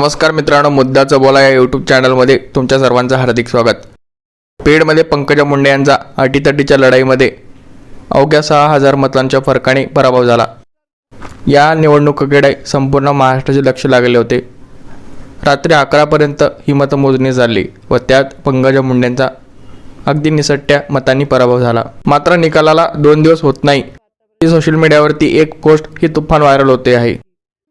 नमस्कार मित्रांनो मुद्द्याचं बोला या यूट्यूब चॅनलमध्ये तुमच्या सर्वांचं हार्दिक स्वागत. पेडमध्ये पंकजा मुंडे यांचा अटीतटीच्या लढाईमध्ये अवघ्या सहा हजार मतांच्या फरकाने पराभव झाला. या निवडणुकीकडे संपूर्ण महाराष्ट्राचे लक्ष लागले होते. रात्री अकरापर्यंत ही मतमोजणी झाली व त्यात पंकजा मुंडेंचा अगदी निसट्ट्या मतांनी पराभव झाला. मात्र निकालाला दोन दिवस होत नाही. सोशल मीडियावरती एक पोस्ट ही तुफान व्हायरल होते आहे.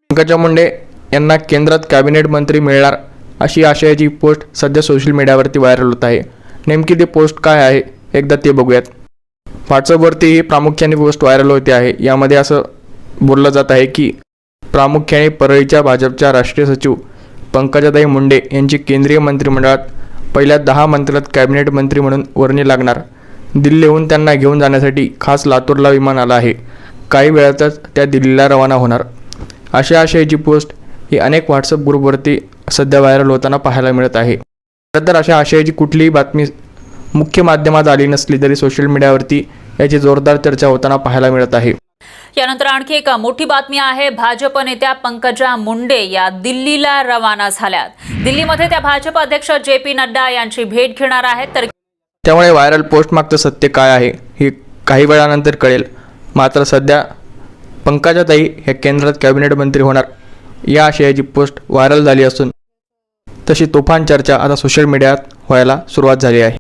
पंकजा मुंडे यांना केंद्रात कॅबिनेट मंत्री मिळणार अशी आशयाची पोस्ट सध्या सोशल मीडियावरती व्हायरल होत आहे. नेमकी ती पोस्ट काय आहे? एकदा ते बघूयात. व्हॉट्सअपवरती ही प्रामुख्याने पोस्ट व्हायरल होते आहे. यामध्ये असं बोललं जात आहे की प्रामुख्याने परळीच्या भाजपच्या राष्ट्रीय सचिव पंकजाताई मुंडे यांची केंद्रीय मंत्रिमंडळात पहिल्या दहा मंत्र्यात कॅबिनेट मंत्री म्हणून वर्णी लागणार. दिल्लीहून त्यांना घेऊन जाण्यासाठी खास लातूरला विमान आलं आहे. काही वेळातच त्या दिल्लीला रवाना होणार. अशा आशयाची पोस्ट ही अनेक व्हॉट्सअप ग्रुपवरती सध्या व्हायरल होताना पाहायला मिळत आहे. खरं तर अशा आशयाची कुठलीही बातमी मुख्य माध्यमात आली नसली तरी सोशल मीडियावरती याची जोरदार चर्चा होताना पाहायला मिळत आहे. यानंतर आणखी एक मोठी बातमी आहे. भाजप नेत्या पंकजा मुंडे या दिल्लीला रवाना झाल्यात. दिल्लीमध्ये त्या भाजप अध्यक्ष जे पी नड्डा यांची भेट घेणार आहेत. तर त्यामुळे व्हायरल पोस्ट मागचं सत्य काय आहे हे काही वेळानंतर कळेल. मात्र सध्या पंकजाताई हे केंद्रात कॅबिनेट मंत्री होणार या आशयाची पोस्ट व्हायरल झाली असून तशी तुफान चर्चा आता सोशल मीडियात व्हायला सुरुवात झाली आहे.